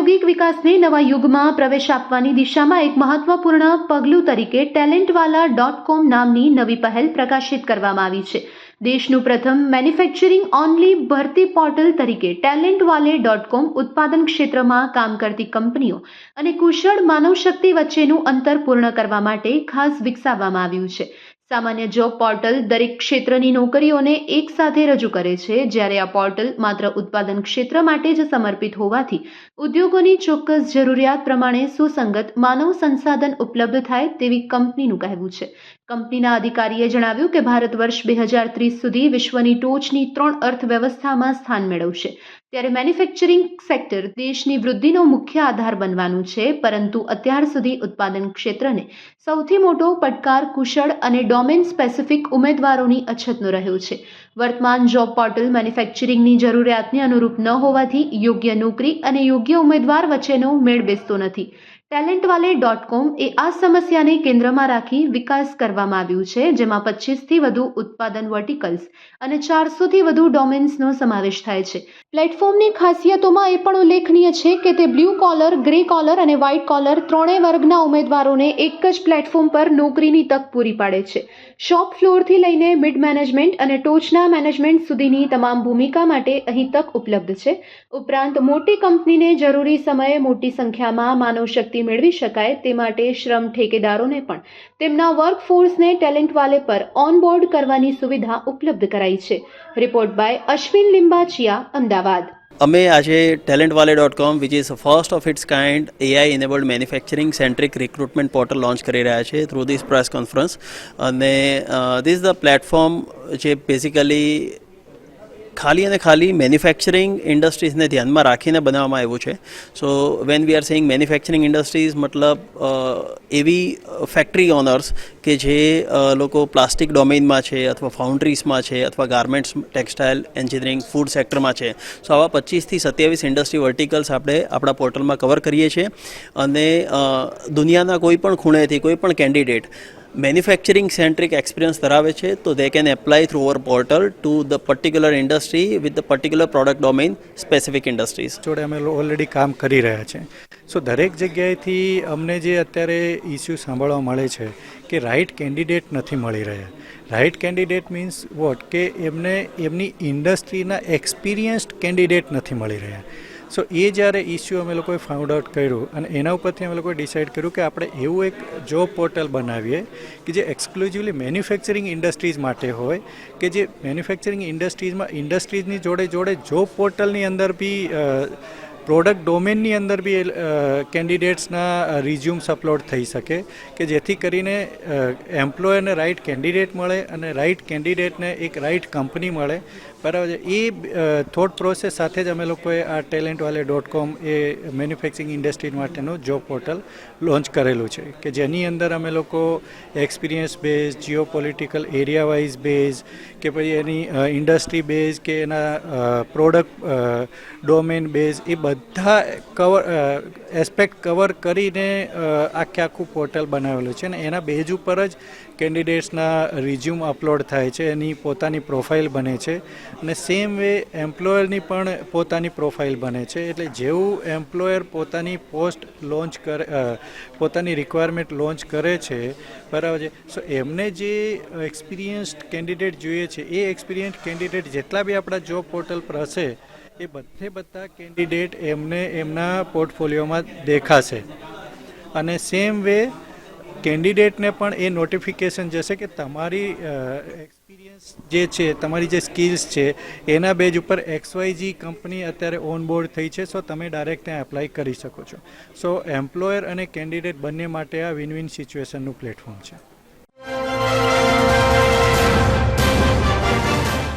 ઔદ્યોગિક વિકાસને નવા યુગમાં પ્રવેશ આપવાની દિશામાં એક મહત્વપૂર્ણ પગલું તરીકે ટેલેન્ટવાલા ડોટ કોમ નામની નવી પહેલ પ્રકાશિત કરવામાં આવી છે. દેશનું પ્રથમ મેન્યુફેક્ચરિંગ ઓનલી ભરતી પોર્ટલ તરીકે ટેલેન્ટ વાલે ડોટ કોમ ઉત્પાદન ક્ષેત્રમાં કામ કરતી કંપનીઓ અને કુશળ માનવશક્તિ વચ્ચેનું અંતર પૂર્ણ કરવા માટે ખાસ વિકસાવવામાં આવ્યું છે. સામાન્ય જોબ પોર્ટલ દરેક ક્ષેત્રની નોકરીઓને એક સાથે રજૂ કરે છે, જ્યારે આ પોર્ટલ માત્ર ઉત્પાદન ક્ષેત્ર માટે જ સમર્પિત હોવાથી ઉદ્યોગોની ચોક્કસ જરૂરિયાત પ્રમાણે સુસંગત માનવ સંસાધન ઉપલબ્ધ થાય તેવી કંપનીનું કહેવું છે. કંપનીના અધિકારીએ જણાવ્યું કે ભારત વર્ષ બે હજાર ત્રીસ સુધી વિશ્વની ટોચની ત્રણ અર્થવ્યવસ્થામાં સ્થાન મેળવશે. ત્યારે મેન્યુફેક્ચરિંગ સેક્ટર દેશની વૃદ્ધિનો મુખ્ય આધાર બનવાનું છે, પરંતુ અત્યાર સુધી ઉત્પાદન ક્ષેત્રને સૌથી મોટો પડકાર કુશળ અને ડોમેન સ્પેસિફિક ઉમેદવારોની અછતનો રહ્યો છે. વર્તમાન જોબ પોર્ટલ મેન્યુફેક્ચરિંગની જરૂરિયાતને અનુરૂપ ન હોવાથી યોગ્ય નોકરી અને યોગ્ય ઉમેદવાર વચ્ચેનો મેળ બેસતો નથી. ટેલેન્ટવાલે ડોટ કોમ એ આ સમસ્યાને કેન્દ્રમાં રાખી વિકાસ કરવામાં આવ્યું છે, જેમાં પચીસથી વધુ ઉત્પાદન વર્ટિકલ્સ અને ચારસોથી વધુ ડોમેન્સનો સમાવેશ થાય છે. પ્લેટફોર્મની ખાસિયતોમાં એ પણ ઉલ્લેખનીય છે કે તે બ્લુ કોલર ગ્રે કોલર અને વ્હાઇટ કોલર ત્રણેય વર્ગના ઉમેદવારોને એક જ પ્લેટફોર્મ પર નોકરીની તક પૂરી પાડે છે. શોપ ફ્લોરથી લઈને મિડ મેનેજમેન્ટ અને ટોચના મેનેજમેન્ટ સુધીની તમામ ભૂમિકા માટે અહીં તક ઉપલબ્ધ છે. ઉપરાંત મોટી કંપનીને જરૂરી સમયે મોટી સંખ્યામાં માનવ શક્તિ મેળવી શકાય તે માટે શ્રમ ઠેકેદારોને પણ તેમના વર્કફોર્સને ટેલેન્ટ વાલે પર ઓનબોર્ડ કરવાની સુવિધા ઉપલબ્ધ કરાઈ છે. Report by Ashwin Limbachiya Ahmedabad. અમે આજે talent wale dot com which is first of its kind AI enabled manufacturing centric recruitment portal launch કરી રહ્યા છે થ્રુ ધીસ પ્રેસ કોન્ફરન્સ અને ધીસ ધ પ્લેટફોર્મ જે બેઝિકલી ખાલી અને ખાલી મેન્યુફેક્ચરિંગ ઇન્ડસ્ટ્રીઝને ધ્યાનમાં રાખીને બનાવવામાં આવ્યું છે. So when we are saying manufacturing industries મતલબ એવી ફેક્ટરી ઓનર્સ કે જે લોકો પ્લાસ્ટિક ડોમેઇનમાં છે અથવા ફાઉન્ડ્રીઝમાં છે અથવા ગાર્મેન્ટ્સ ટેક્સટાઇલ એન્જિનિયરિંગ ફૂડ સેક્ટરમાં છે. સો આવા પચીસથી સત્યાવીસ ઇન્ડસ્ટ્રી વર્ટિકલ્સ આપણે આપણા પોર્ટલમાં કવર કરીએ છીએ. અને દુનિયાના કોઈ પણ ખૂણેથી, કોઈ પણ કેન્ડિડેટ મેન્યુફેક્ચરિંગ સેન્ટ્રિક એક્સપિરિયન્સ ધરાવે છે, તો they can apply through our portal to the particular industry with the particular product domain specific industries જોડે અમે ઓલરેડી કામ કરી રહ્યા છે. સો દરેક જગ્યાએથી અમને જે અત્યારે ઇસ્યુ સાંભળવા મળે છે કે રાઇટ કેન્ડિડેટ નથી મળી રહ્યા. રાઇટ કેન્ડિડેટ મીન્સ વોટ કે એમને, એમની ઇન્ડસ્ટ્રીના એક્સપિરિયન્સ્ડ કેન્ડિડેટ નથી મળી રહ્યા. સો એ જ્યારે ઇસ્યુ અમે લોકોએ ફાઉન્ડ આઉટ કર્યું અને એના ઉપરથી અમે લોકોએ ડિસાઇડ કર્યું કે આપણે એવું એક જોબ પોર્ટલ બનાવીએ કે જે એક્સક્લુઝિવલી મેન્યુફેક્ચરિંગ ઇન્ડસ્ટ્રીઝ માટે હોય, કે જે મેન્યુફેક્ચરિંગ ઇન્ડસ્ટ્રીઝમાં ઇન્ડસ્ટ્રીઝની જોડે જોડે જોબ પોર્ટલની અંદર બી પ્રોડક્ટ ડોમેનની અંદર બી કેન્ડિડેટ્સના રિઝ્યુમ્સ અપલોડ થઈ શકે કે જેથી કરીને એમ્પ્લોયરને રાઇટ કેન્ડિડેટ મળે અને રાઇટ કેન્ડિડેટને એક રાઇટ કંપની મળે. બરાબર એ થોટ પ્રોસેસ સાથે જ અમે લોકોએ આ ટેલેન્ટ વાલે ડોટ કોમ એ મેન્યુફેક્ચરિંગ ઇન્ડસ્ટ્રી માટેનું જોબ પોર્ટલ લોન્ચ કરેલું છે કે જેની અંદર અમે લોકો experience base geo political area wise base કે પછી એની ઇન્ડસ્ટ્રી બેઝ કે એના પ્રોડક્ટ ડોમેન બેઝ એ બધા કવર એસ્પેક્ટ કવર કરીને આખે આખું પોર્ટલ બનાવેલું છે અને એના બેજ ઉપર જ કેન્ડિડેટ્સના રિઝ્યુમ અપલોડ થાય છે, એની પોતાની પ્રોફાઇલ બને છે અને સેમ વે એમ્પ્લોયરની પણ પોતાની પ્રોફાઇલ બને છે. એટલે જેવું એમ્પ્લોયર પોતાની પોસ્ટ લોન્ચ કરે પોતાની રિક્વાયરમેન્ટ લોન્ચ કરે છે, બરાબર છે. સો એમને જે એક્સપિરિયન્સ્ડ કેન્ડિડેટ જોઈએ છે, એ એક્સપિરિયન્સ કેન્ડિડેટ જેટલા બી આપણા જોબ પોર્ટલ પર હશે એ બધે બધા કેન્ડિડેટ એમને એમના પોર્ટફોલિયોમાં દેખાશે. અને સેમ વે કેન્ડિડેટને પણ એ નોટિફિકેશન જશે કે તમારી એક્સપિરિયન્સ જે છે, તમારી જે સ્કિલ્સ છે, એના બેજ ઉપર એક્સવાયજી કંપની અત્યારે ઓન બોર્ડ થઈ છે સો તમે ડાયરેક્ટ ત્યાં એપ્લાય કરી શકો છો. સો એમ્પ્લોયર અને કેન્ડિડેટ બંને માટે આ વિન વિન સિચ્યુએશનનું પ્લેટફોર્મ છે.